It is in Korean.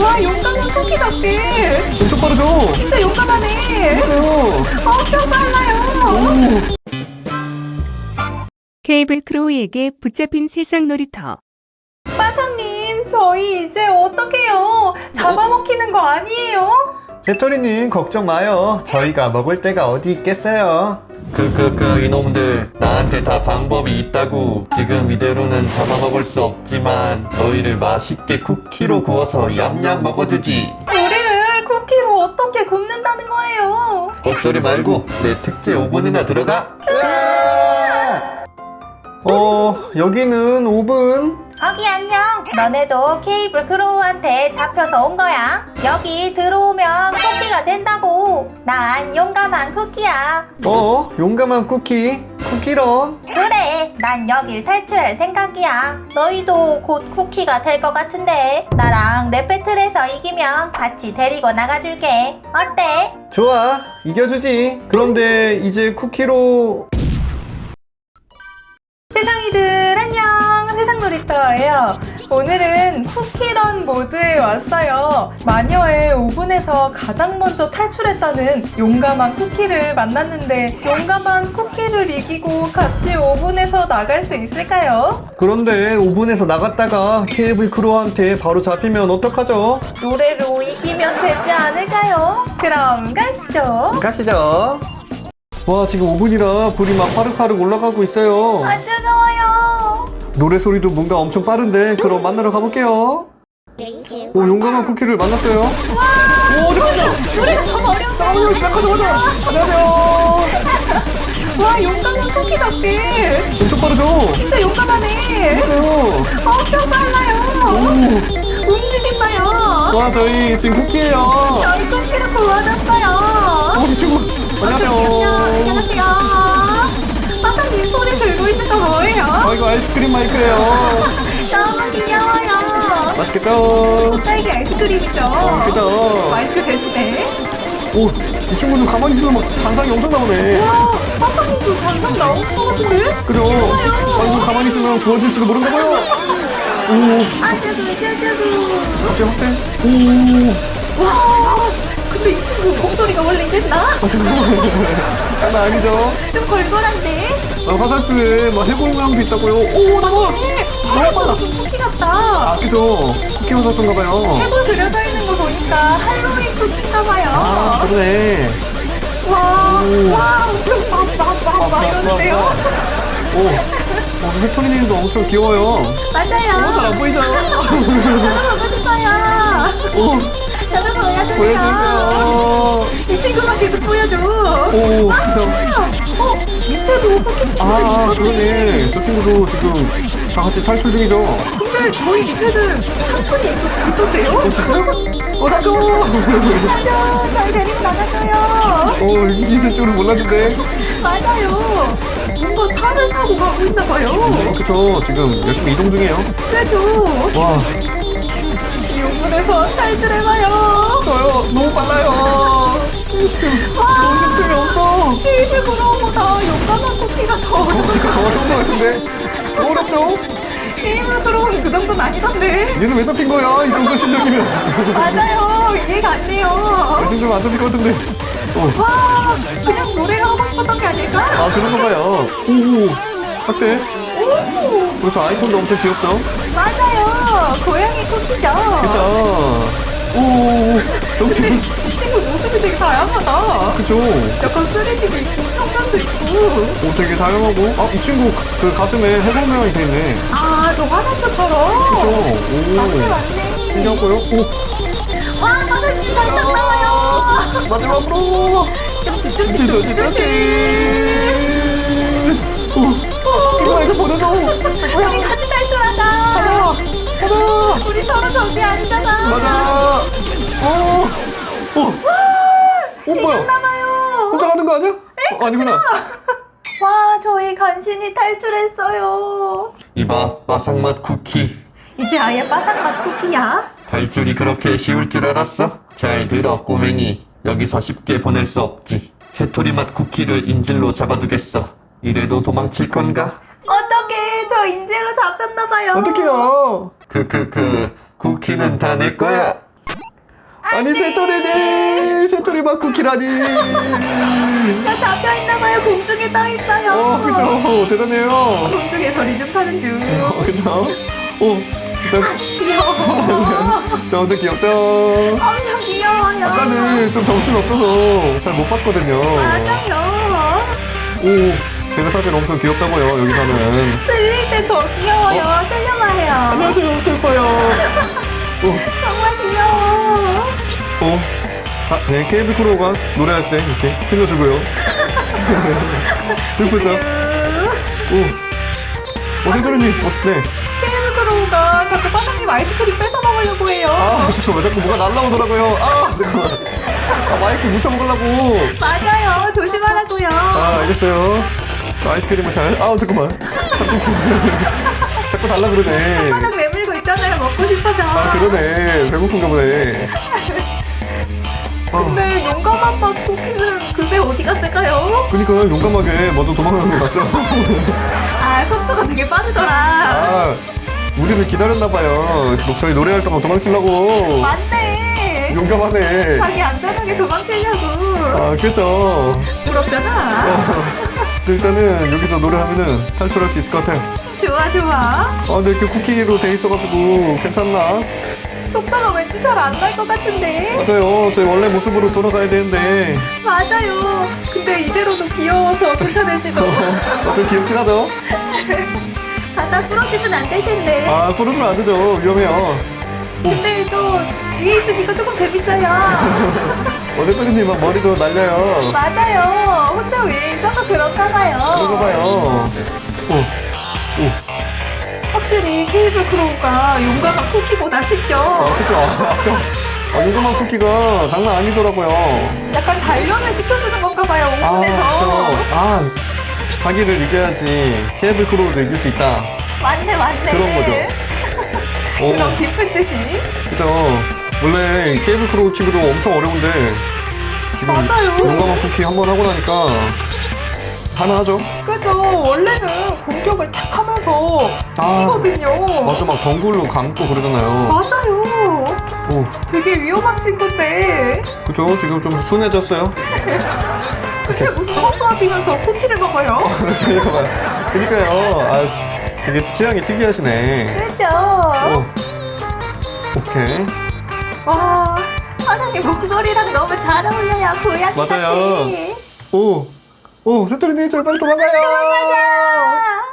와 용감한 쿠키 같게 엄청 빠르죠? 진짜 용감하네 그래요. 엄청 빨라요 케이블 크로우에게 붙잡힌 세상 놀이터. 빠사님 저희 이제 어떡해요 잡아먹히는 거 아니에요? 배터리님 걱정 마요. 저희가 먹을 데가 어디 있겠어요. 크크크 이놈들 나한테 다 방법이 있다고. 지금 이대로는 잡아먹을 수 없지만 너희를 맛있게 쿠키로 구워서 얌얌 먹어주지. 우리를 쿠키로 어떻게 굽는다는 거예요? 헛소리 말고 내 특제 오븐이나 들어가. 어, 여기는 오븐. 거기 안녕. 너네도 케이블 크로우한테 잡혀서 온 거야. 여기 들어오면 쿠키가 된다고. 난 용감한 쿠키야. 어, 용감한 쿠키. 쿠키런. 그래, 난 여길 탈출할 생각이야. 너희도 곧 쿠키가 될 것 같은데. 나랑 랩 배틀에서 이기면 같이 데리고 나가줄게. 어때? 좋아, 이겨주지. 그런데 이제 쿠키로 세상이들 세상놀이터예요 오늘은 쿠키런 모드에 왔어요 마녀의 오븐에서 가장 먼저 탈출했다는 용감한 쿠키를 만났는데 용감한 쿠키를 이기고 같이 오븐에서 나갈 수 있을까요? 그런데 오븐에서 나갔다가 케이블 크루한테 바로 잡히면 어떡하죠? 노래로 이기면 되지 않을까요? 그럼 가시죠 가시죠. 와, 지금 오븐이라 불이 막 파르파르 올라가고 있어요. 아, 뜨거워요. 노래 소리도 뭔가 엄청 빠른데 그럼 만나러 가볼게요. 오, 용감한 쿠키를 만났어요. 오, 잠깐만요. 노래가 너무 어려워 잠깐만요, 시작하자마자. 안녕하세요. 와 용감한 쿠키 같게 엄청 빠르죠? 진짜 용감하네 그래요. 엄청 빨라요 오, 움직임 봐요 와, 저희 지금 쿠키예요. 저희 쿠키를 구워줬어요 어, 이 친구. 안녕하세요. 안녕하세요 빠사님 소리 들고 있는 거 뭐예요? 아, 이거 아이스크림 마이크예요. 너무 귀여워요 맛있겠다. 딸기 아이스크림이죠 그죠? 마이크 대신에 오, 이 친구는 가만히 있으면 막 잔상이 엄청 나오네. 와 빠사님도 잔상 나오는 거 같은데? 그죠? 아, 이거 가만히 있으면 구워질지도 모른가 봐요. 오, 아저구 저저구 갑자기 확대. 오. 와 근데 이 친구 목소리가 원래 이랬나? 아. 장난 아니죠? 좀 걸걸한데? 아, 화살표에 막 해골 모양도 있다고요. 오, 나무! 너무 빨라. 좀 쿠키 같다 아, 그죠? 쿠키 화살표인가 봐요. 해골 그려져 있는 거 보니까 할로윈 쿠키인가 봐요. 아, 그러네. 와, 오. 와, 엄청 막, 막, 막, 막 이러는데요? 오. 어, 해토리님도 엄청 귀여워요. 맞아요. 잘안 보이죠? 저도 보고 싶어요. 오, 보여주세요. 이 친구만 계속 보여줘. 오, 그죠? 어, 밑에도 쿠키 친구들 아, 있었네. 그러네. 저 친구도 지금 다 같이 탈출 중이죠. 근데 저희 밑에는 삼촌이 있었- 있던데요? 어, 진짜요? 어, 나죠! 맞아, 저희 데리고 나가줘요. 어, 이길 줄은 몰랐는데. 맞아요. 뭔가 차를 타고 가고 있나 봐요. 어, 그쵸. 지금 열심히 이동 중이에요. 그래도 와, 이 오븐에서 탈출해봐요. 브로우보다 용감한 쿠키가 더 어. 그니까 더 어려운 것 같은데. 너무 어렵죠? 케이블 브로우는 그 정도는 아니던데. 얘는 왜 잡힌 거야? 이 정도 실력이면. 맞아요. 이해가 안 돼요. 이 정도면 안 잡힐 것 같은데. 어, 와, 그냥 노래가 하고 싶었던 게 아닐까? 아, 그런 거 봐요. 오, 어때? 오, 그렇죠. 아이콘도 엄청 귀엽죠? 맞아요. 고양이 쿠키죠. 그쵸. 오, 역시. 되게 다양하다. 그쵸. 약간 3D도 있고, 평면도 있고. 오, 되게 다양하고. 아, 이 친구 그 가슴에 해골 모양이 돼 있네. 아, 저 화장터처럼. 그쵸. 맞네, 오, 맞네. 신기하고요. 오, 와, 사장님 살짝 나와요. 마지막으로. 찌찌찌찌찌. 오, 이거 이거 보내줘. 우리 같이 탈출하자. 가자. 가자. 우리 서로 적이 아니잖아. 맞아. 오, 오. 오, 뭐야? 나봐요. 혼자 가는 거 아니야? 어, 아니구나. 와, 저희 간신히 탈출했어요. 이봐 바삭맛 쿠키 이제 아예 바삭맛 쿠키야. 탈출이 그렇게 쉬울 줄 알았어? 잘 들어 꼬맹이 여기서 쉽게 보낼 수 없지 새토리 맛 쿠키를 인질로 잡아두겠어 이래도 도망칠 건가? 어떡해, 저 인질로 잡혔나봐요. 어떡해요? 크크크 쿠키는 다 내 거야 아니 새토리네 새토리만 쿠키라니 저 잡혀있나봐요. 공중에 떠있어요. 어 그죠 대단해요 공중에서 리듬 타는 중. 어, 그죠 오 일단 귀여워. 자, 완전 귀엽죠 엄청 귀여워요. 아까는 좀 정신 없어서 잘 못 봤거든요 맞아요. 오 제가 사실 엄청 귀엽다고요 여기서는 틀릴 때 더 귀여워요. 틀려봐요. 안녕하세요 슬퍼요 오 정말 귀여워. 어. 아, 네, 케이블 크로우가 노래할 때 이렇게 틀려주고요. 슬프죠? 오. 어, 생도리님, 어때? 케이블 크로우가 자꾸 바나님 아이스크림 뺏어 먹으려고 해요. 아, 잠깐만, 자꾸 뭐가 날라오더라고요. 아, 잠깐만. 아, 마이크 묻혀먹으려고. 맞아요. 조심하라고요. 아, 알겠어요. 자, 아이스크림을 잘, 아, 잠깐만. 자꾸, 자꾸 달라 그러네. 먹고 싶어서. 아, 그러네. 배고픈가 보네. 아, 근데 용감한 맛 쿠키는 그새 어디 갔을까요? 그니까 용감하게 먼저 도망가는 거 맞죠? 아 속도가 되게 빠르더라. 아, 우리를 기다렸나봐요. 저희 노래할 동안 도망치려고. 맞네. 용감하네. 자기 안전하게 도망치려고. 아, 그죠. 부럽잖아. 일단은 여기서 노래하면은 탈출할 수 있을 것 같아. 좋아 좋아. 아, 근데 이렇게 쿠키로 돼 있어가지고 괜찮나? 속도가 왠지 잘 안 날 것 같은데. 맞아요. 제 원래 모습으로 돌아가야 되는데. 맞아요. 근데 이대로도 귀여워서 괜찮을지도. 어, 좀 귀엽긴 하죠? 바닥 부러지면 안 될 텐데. 아, 부르면 안 되죠. 위험해요. 근데 또 위에 있으니까 조금 재밌어요. 막 머리도 날려요. 맞아요. 혼자 위에 있어서 그런가 봐요. 그런가 봐요. 오, 오. 확실히 케이블 크로우가 용감한 쿠키보다 쉽죠. 아, 그죠. 아, 아, 용감한 쿠키가 장난 아니더라고요. 약간 단련을 시켜주는 건가 봐요, 아, 옹분에서. 저, 아, 자기를 이겨야지 케이블 크로우도 이길 수 있다. 맞네, 맞네. 그런 거죠. 오, 그런 깊은 뜻이. 그죠. 원래 케이블 크로우 치기도 엄청 어려운데, 지금 맞아요. 용감한 쿠키 한 번 하고 나니까, 가능하죠? 그죠. 원래는 공격을 착 하면서 아, 이거든요. 맞아, 막 덩굴로 감고 그러잖아요. 맞아요. 오, 되게 위험한 친구인데. 그죠? 지금 좀 순해졌어요. 근데 무슨 허수아비면서 쿠키를 먹어요? 그러니까요. 아, 되게 취향이 특이하시네. 그죠. 오, 오케이. 와, 사장님 목소리랑 너무 잘 어울려요. 고양이 맞아요. 같이. 오, 오, 세토리님, 저 빨리 도망가요. 도망가자.